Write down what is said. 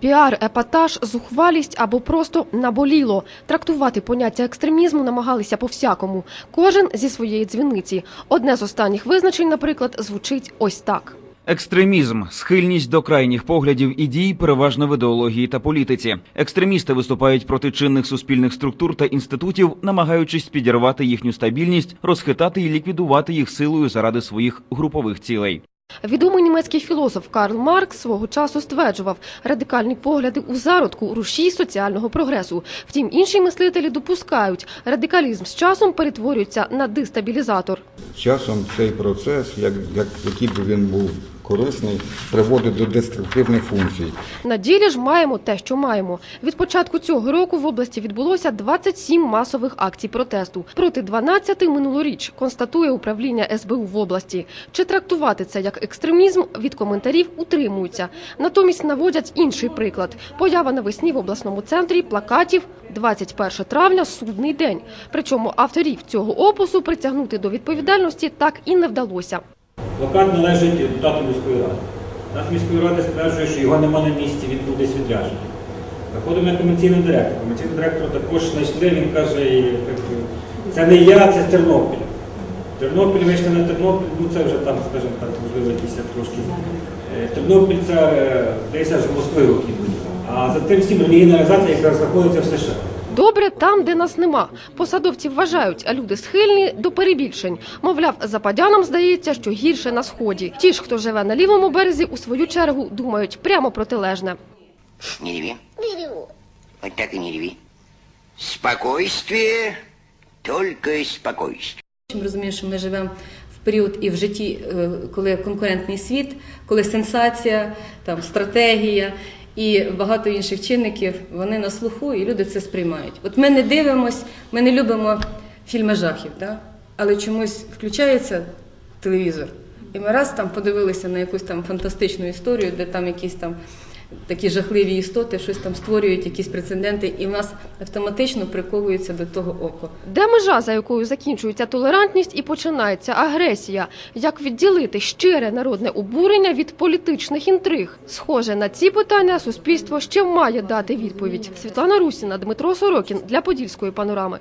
Піар, епатаж, зухвалість або просто наболіло. Трактувати поняття екстремізму намагалися по-всякому. Кожен зі своєї дзвіниці. Одне з останніх визначень, наприклад, звучить ось так. Екстремізм схильність до крайніх поглядів і дій, переважно в ідеології та політиці. Екстремісти виступають проти чинних суспільних структур та інститутів, намагаючись підірвати їхню стабільність, розхитати і ліквідувати їх силою заради своїх групових цілей. Відомий німецький філософ Карл Маркс свого часу стверджував, радикальні погляди у зародку рушій соціального прогресу. Втім, інші мислителі допускають, радикалізм з часом перетворюється на дестабілізатор. Часом цей процес, як, як, який би він був корисний, приводить до деструктивних функцій. На ділі ж маємо те, що маємо. Від початку цього року в області відбулося 27 масових акцій протесту. Проти 12 минулоріч, констатує управління СБУ в області. Чи трактувати це як екстремізм, від коментарів утримуються. Натомість наводять інший приклад. Поява навесні в обласному центрі плакатів 21 травня – судний день. Причому авторів цього опису притягнути до відповідальності так і не вдалося. Плакат належить депутату міської ради. Депутат міської ради стверджує, що його нема на місці, він був десь відряджений. Заходимо на комерційний директор. Комерційний директор також знайшли, він каже, це не я, це з Тернопіля. Тернопіль вийшли на Тернопіль, ну це вже там, скажімо так, можливо, якісь трошки. Е, Тернопіль це е, десь аж Москви років. А за тим всім релігійна організація якраз знаходиться в США. Добре там, де нас нема. Посадовці вважають, а люди схильні до перебільшень. Мовляв, западянам здається, що гірше на сході. Ті ж, хто живе на лівому березі, у свою чергу думають прямо протилежне. Не реви. Вот так и не реви. Спокойствие, только спокойствие. Ми розуміємо, що ми живемо в період і в житті, е, коли конкурентний світ, коли сенсація, там стратегія і багато інших чинників вони на слуху, і люди це сприймають. От ми не дивимось, ми не любимо фільми жахів, да? але чомусь включається телевізор. І ми раз там подивилися на якусь там фантастичну історію, де там якісь там такі жахливі істоти щось там створюють, якісь прецеденти, і в нас автоматично приковується до того око. Де межа, за якою закінчується толерантність і починається агресія? Як відділити щире народне обурення від політичних інтриг? Схоже, на ці питання суспільство ще має дати відповідь. Світлана Русіна, Дмитро Сорокін для Подільської панорами.